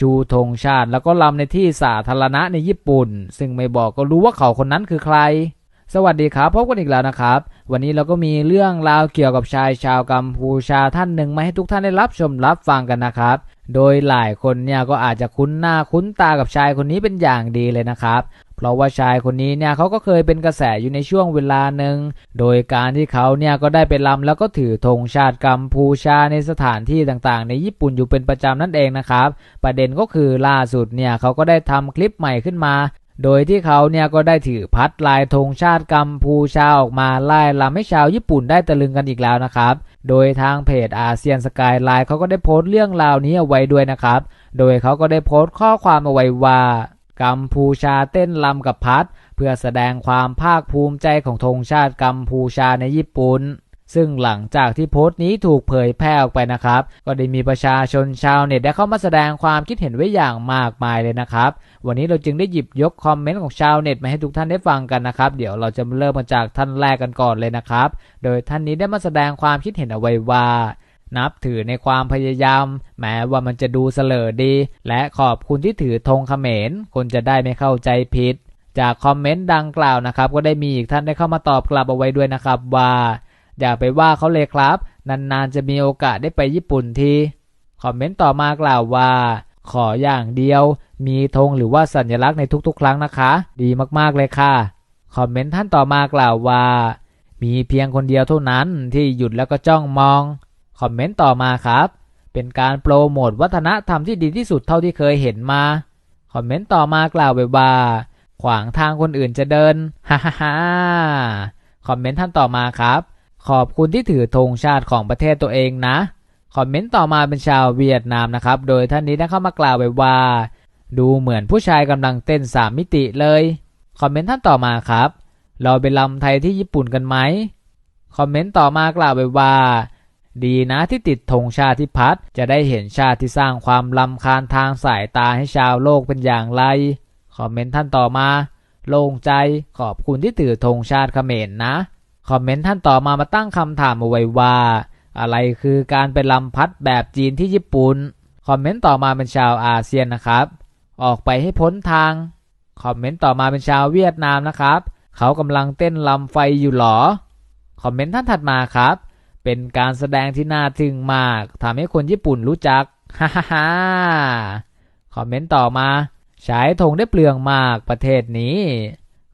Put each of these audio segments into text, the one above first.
ชูธงชาติ แล้วก็ลำในที่สาธารณะในญี่ปุ่น ซึ่งไม่บอกก็รู้ว่าเขาคนนั้นคือใคร สวัสดีครับพบกันอีกแล้วนะครับ วันนี้เราก็มีเรื่องราวเกี่ยวกับชายชาวกัมพูชาท่านหนึ่งมาให้ทุกท่านได้รับชมรับฟังกันนะครับ โดยหลายคนเนี่ยก็อาจจะคุ้นหน้าคุ้นตากับชายคนนี้เป็นอย่างดีเลยนะครับ เพราะว่าชายคนนี้เนี่ยเขาก็เคยเป็นกระแสอยู่ในช่วงเวลาหนึ่ง โดยการที่เขาเนี่ยก็ได้ไปลำแล้วก็ถือธงชาติกัมพูชาในสถานที่ต่างๆ ในญี่ปุ่นอยู่เป็นประจำนั่นเองนะครับ ประเด็นก็คือล่าสุดเนี่ยเขาก็ได้ทำคลิปใหม่ขึ้นมา โดยที่เขาเนี่ยก็ได้ถือพัดลายธงชาติกัมพูชาออกมาไล่ลำให้ชาวญี่ปุ่นได้ตะลึงกันอีกแล้วนะครับ โดยทางเพจอาเซียนสกายไลน์เขาก็ได้โพสต์เรื่องราวนี้เอาไว้ด้วยนะครับ โดยเขาก็ได้โพสต์ข้อความเอาไว้ว่ากัมพูชาเต้นลำกับพัด เพื่อแสดงความภาคภูมิใจของธงชาติกัมพูชาในญี่ปุ่น ซึ่งหลังจากที่โพสต์นี้ถูกเผยแพร่ออกไปนะครับ ก็ได้มีประชาชนชาวเน็ตได้เข้ามาแสดงความคิดเห็นไว้อย่างมากมายเลยนะครับ วันนี้เราจึงได้หยิบยกคอมเมนต์ของชาวเน็ตมาให้ทุกท่านได้ฟังกันนะครับ เดี๋ยวเราจะเริ่มมาจากท่านแรกกันก่อนเลยนะครับ โดยท่านนี้ได้มาแสดงความคิดเห็นเอาไว้ว่านับถือในความพยายาม แม้ว่ามันจะดูเสลอดี และขอบคุณที่ถือธงเขมรคนจะได้ไม่เข้าใจผิด จากคอมเมนต์ดังกล่าวนะครับ ก็ได้มีอีกท่านได้เข้ามาตอบกลับเอาไว้ด้วยนะครับว่า อย่าไปว่าเขาเลยครับ นานๆจะมีโอกาสได้ไปญี่ปุ่นที คอมเมนต์ต่อมากล่าวว่า ขออย่างเดียว มีธงหรือว่าสัญลักษณ์ในทุกๆ ครั้งนะคะ ดีมากๆเลยค่ะ คอมเมนต์ท่านต่อมากล่าวว่า มีเพียงคนเดียวเท่านั้นที่หยุดแล้วก็จ้องมอง คอมเมนต์ต่อมาครับ เป็นการโปรโมทวัฒนธรรมที่ดีที่สุดเท่าที่เคยเห็นมา คอมเมนต์ต่อมากล่าวไว้ว่า ขวางทางคนอื่นจะเดิน ฮ่าฮ่าฮ่าคอมเมนต์ท่านต่อมาครับ ขอบคุณที่ถือธงชาติของประเทศตัวเองนะ คอมเมนต์ต่อมาเป็นชาวเวียดนามนะครับ โดยท่านนี้ได้เข้ามากล่าวไว้ว่า ดูเหมือนผู้ชายกำลังเต้นสามมิติเลย คอมเมนต์ท่านต่อมาครับ เราไปลำไทยที่ญี่ปุ่นกันไหม คอมเมนต์ต่อมากล่าวไว้ว่า ดีนะที่ติดธงชาติพัฒจะได้เห็นชาติที่สร้างความลำคาญทางสายตาให้ชาวโลกเป็นอย่างไร คอมเมนต์ท่านต่อมา โล่งใจขอบคุณที่ถือธงชาติเขมรนะ คอมเมนต์ท่านต่อมามาตั้งคำถามเอาไว้ว่า อะไรคือการไปลำพัดแบบจีนที่ญี่ปุ่น คอมเมนต์ต่อมาเป็นชาวอาเซียนนะครับ ออกไปให้พ้นทาง คอมเมนต์ต่อมาเป็นชาวเวียดนามนะครับ เขากำลังเต้นลำไฟอยู่หรอ คอมเมนต์ท่านถัดมาครับ เป็นการแสดงที่น่าทึ่งมากทำให้คนญี่ปุ่นรู้จัก ฮ่าฮ่าฮ่าคอมเมนต์ต่อมา ใช้ธงได้เปลืองมากประเทศนี้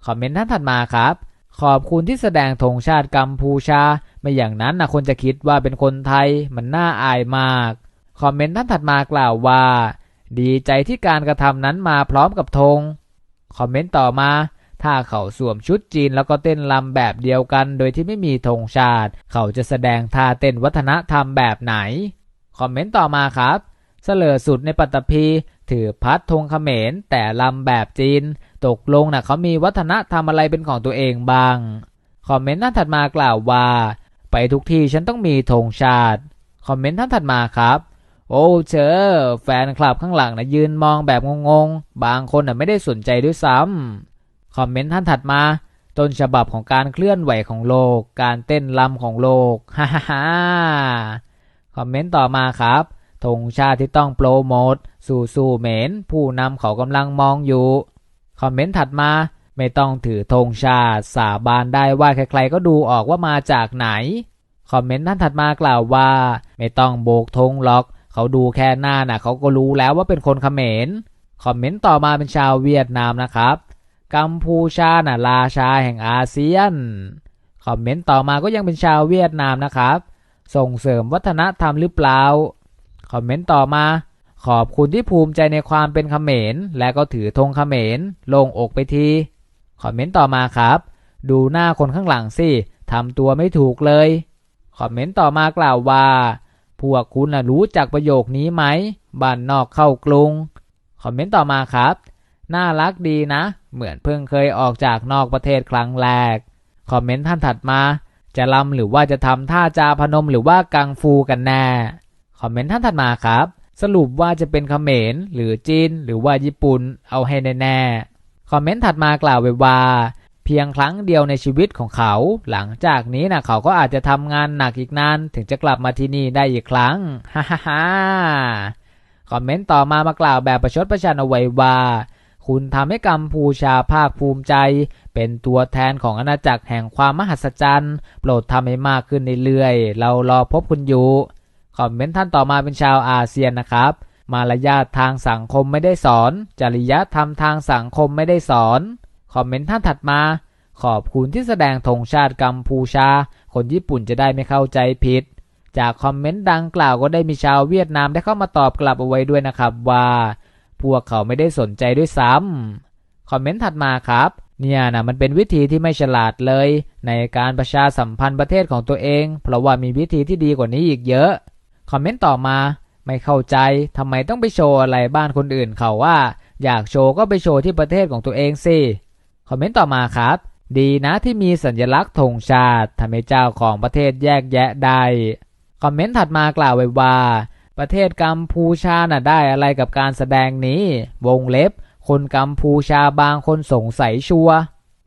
คอมเมนต์ท่านถัดมาครับ ขอบคุณที่แสดงธงชาติกัมพูชา ไม่อย่างนั้นนะคนจะคิดว่าเป็นคนไทยมันน่าอายมาก คอมเมนต์ท่านถัดมากล่าวว่า ดีใจที่การกระทำนั้นมาพร้อมกับธง คอมเมนต์ต่อมา ถ้าเขาสวมชุดจีนแล้วก็เต้นลำแบบเดียวกันโดยที่ไม่มีธงชาติ เขาจะแสดงท่าเต้นวัฒนธรรมแบบไหน คอมเมนต์ต่อมาครับเสลอสุดในปัตตภีถือพัดธงเขมรแต่ลำแบบจีน ตกลงนะเขามีวัฒนธรรมอะไรเป็นของตัวเองบ้าง คอมเมนต์ท่านถัดมากล่าวว่า ไปทุกที่ฉันต้องมีธงชาติ คอมเมนต์ท่านถัดมาครับ โอ้เชอแฟนคลับข้างหลังนะยืนมองแบบงงๆ บางคนน่ะไม่ได้สนใจด้วยซ้ำคอมเมนต์ท่านถัดมา ต้นฉบับของการเคลื่อนไหวของโลก การเต้นลำของโลก ฮ่าฮ่าฮ่าคอมเมนต์ต่อมาครับธงชาติที่ต้องโปรโมท สู่สู่เหมนผู้นำเขากำลังมองอยู่ คอมเมนต์ถัดมาไม่ต้องถือธงชาติสาบานได้ว่าใครๆก็ดูออกว่ามาจากไหน คอมเมนต์ท่านถัดมากล่าวว่า ไม่ต้องโบกธงหรอก เขาดูแค่หน้าน่ะเขาก็รู้แล้วว่าเป็นคนเขมร คอมเมนต์ต่อมาเป็นชาวเวียดนามนะครับ กัมพูชาน่ะราชาแห่งอาเซียน คอมเมนต์ต่อมาก็ยังเป็นชาวเวียดนามนะครับ ส่งเสริมวัฒนธรรมหรือเปล่า คอมเมนต์ต่อมา ขอบคุณที่ภูมิใจในความเป็นเขมร และก็ถือธงเขมรลงอกไปที คอมเมนต์ต่อมาครับ ดูหน้าคนข้างหลังสิทำตัวไม่ถูกเลย คอมเมนต์ต่อมากล่าวว่า พวกคุณน่ะรู้จักประโยคนี้ไหมบ้านนอกเข้ากรุง คอมเมนต์ต่อมาครับ น่ารักดีนะ เหมือนเพิ่งเคยออกจากนอกประเทศครั้งแรก คอมเมนต์ท่านถัดมา จะลำหรือว่าจะทำท่าจาพนมหรือว่ากังฟูกันแน่ คอมเมนต์ท่านถัดมาครับ สรุปว่าจะเป็นเขมรหรือจีนหรือว่าญี่ปุ่นเอาให้แน่ๆ คอมเมนต์ถัดมากล่าวไว้ว่า เพียงครั้งเดียวในชีวิตของเขา หลังจากนี้นะเขาก็อาจจะทำงานหนักอีกนานถึงจะกลับมาที่นี่ได้อีกครั้งฮ่าฮ่าฮ่าคอมเมนต์ต่อมามากล่าวแบบประชดประชันเอาไว้ว่า คุณทำให้กัมพูชาภาคภูมิใจ เป็นตัวแทนของอาณาจักรแห่งความมหัศจรรย์ โปรดทำให้มากขึ้นเรื่อยๆเรารอพบคุณอยู่ คอมเมนต์ท่านต่อมาเป็นชาวอาเซียนนะครับ มารยาททางสังคมไม่ได้สอน จริยธรรมทางสังคมไม่ได้สอน คอมเมนต์ท่านถัดมา ขอบคุณที่แสดงธงชาติกัมพูชา คนญี่ปุ่นจะได้ไม่เข้าใจผิด จากคอมเมนต์ดังกล่าวก็ได้มีชาวเวียดนามได้เข้ามาตอบกลับเอาไว้ด้วยนะครับว่า พวกเขาไม่ได้สนใจด้วยซ้ำคอมเมนต์ถัดมาครับเนี่ยนะมันเป็นวิธีที่ไม่ฉลาดเลย ในการประชาสัมพันธ์ประเทศของตัวเอง เพราะว่ามีวิธีที่ดีกว่านี้อีกเยอะ คอมเมนต์ต่อมาไม่เข้าใจทำไมต้องไปโชว์อะไรบ้านคนอื่นเขาว่า อยากโชว์ก็ไปโชว์ที่ประเทศของตัวเองสิคอมเมนต์ต่อมาครับ ดีนะที่มีสัญลักษณ์ธงชาติทำให้เจ้าของประเทศแยกแยะได้คอมเมนต์ถัดมากล่าวไว้ว่า ประเทศกัมพูชาน่ะได้อะไรกับการแสดงนี้ วงเล็บ คนกัมพูชาบางคนสงสัยชัวร์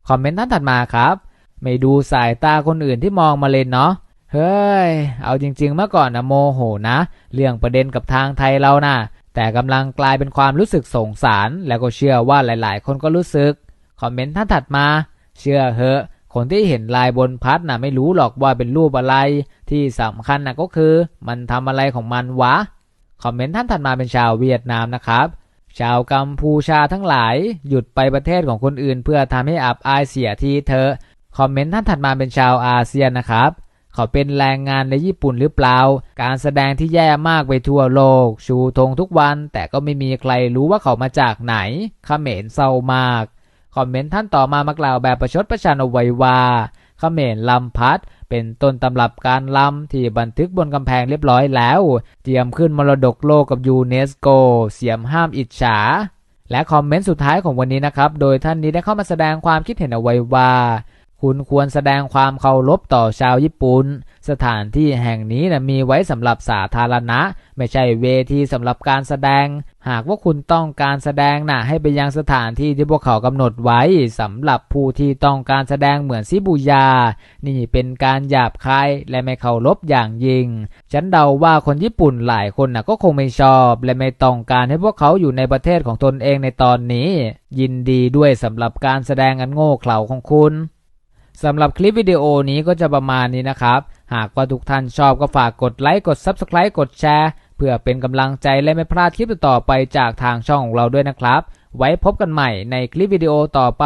คอมเมนต์ท่านถัดมาครับ ไม่ดูสายตาคนอื่นที่มองมาเลยเนาะ เฮ้ย เอาจริง ๆ เมื่อก่อนนะโมโหนะ เรื่องประเด็นกับทางไทยเรานะ่ะ แต่กำลังกลายเป็นความรู้สึกสงสาร แล้วก็เชื่อว่าหลาย ๆ คนก็รู้สึก คอมเมนต์ท่านถัดมา เชื่อเหอะ คนที่เห็นลายบนพัดน่ะไม่รู้หรอกว่าเป็นรูปอะไร ที่สำคัญน่ะก็คือ มันทำอะไรของมันวะ คอมเมนต์ท่านถัดมาเป็นชาวเวียดนามนะครับ ชาวกัมพูชาทั้งหลาย หยุดไปประเทศของคนอื่น เพื่อทำให้อับอายเสียทีเธอ คอมเมนต์ท่านถัดมาเป็นชาวอาเซียนนะครับ เขาเป็นแรงงานในญี่ปุ่นหรือเปล่า การแสดงที่แย่มากไปทั่วโลก ชูธงทุกวัน แต่ก็ไม่มีใครรู้ว่าเขามาจากไหนเขมรเศร้ามาก คอมเมนต์ท่านต่อมามากล่าวแบบประชดประชันเอาไว้ว่าเขมรลำพัดเป็นต้นตำรับการลำที่บันทึกบนกำแพงเรียบร้อยแล้ว เตรียมขึ้นมรดกโลกกับยูเนสโก เสียมห้ามอิจฉา และคอมเมนต์สุดท้ายของวันนี้นะครับ โดยท่านนี้ได้เข้ามาแสดงความคิดเห็นเอาไว้ว่า คุณควรแสดงความเคารพต่อชาวญี่ปุ่น สถานที่แห่งนี้นะมีไว้สำหรับสาธารณะ ไม่ใช่เวทีสำหรับการแสดง หากว่าคุณต้องการแสดงนะให้ไปยังสถานที่ที่พวกเขากำหนดไว้สำหรับผู้ที่ต้องการแสดงเหมือนซิบูยา นี่เป็นการหยาบคายและไม่เคารพอย่างยิ่ง ฉันเดาว่าคนญี่ปุ่นหลายคนนะก็คงไม่ชอบ และไม่ต้องการให้พวกเขาอยู่ในประเทศของตนเองในตอนนี้ ยินดีด้วยสำหรับการแสดงอันโง่เขลาของคุณ สำหรับคลิปวิดีโอนี้ก็จะประมาณนี้นะครับ หากว่าทุกท่านชอบก็ฝากกดไลค์กด Subscribe กดแชร์ เพื่อเป็นกำลังใจและไม่พลาดคลิปต่อไปจากทางช่องของเราด้วยนะครับ ไว้พบกันใหม่ในคลิปวิดีโอต่อไป